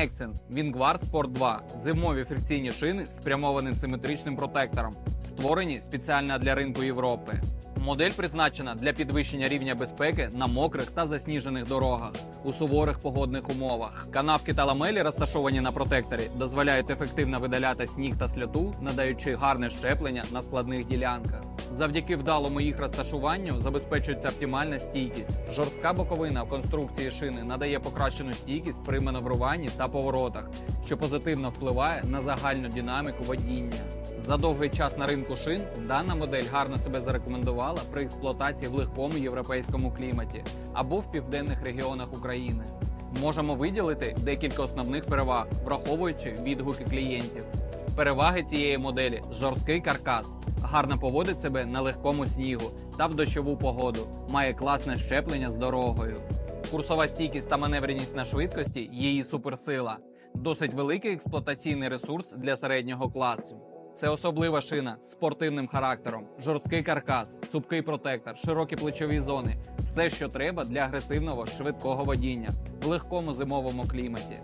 Nexen Wingward Sport 2 зимові фрикційні шини з спрямованим симетричним протектором, створені спеціально для ринку Європи. Модель призначена для підвищення рівня безпеки на мокрих та засніжених дорогах у суворих погодних умовах. Канавки та ламелі, розташовані на протекторі, дозволяють ефективно видаляти сніг та сльоту, надаючи гарне щеплення на складних ділянках. Завдяки вдалому їх розташуванню забезпечується оптимальна стійкість. Жорстка боковина конструкції шини надає покращену стійкість при маневруванні та поворотах, що позитивно впливає на загальну динаміку водіння. За довгий час на ринку шин дана модель гарно себе зарекомендувала при експлуатації в легкому європейському кліматі або в південних регіонах України. Можемо виділити декілька основних переваг, враховуючи відгуки клієнтів. Переваги цієї моделі жорсткий каркас, гарно поводить себе на легкому снігу та в дощову погоду, має класне щеплення з дорогою. Курсова стійкість та маневреність на швидкості її суперсила. Досить великий експлуатаційний ресурс для середнього класу. Це особлива шина з спортивним характером, жорсткий каркас, цупкий протектор, широкі плечові зони все, що треба для агресивного швидкого водіння в легкому зимовому кліматі.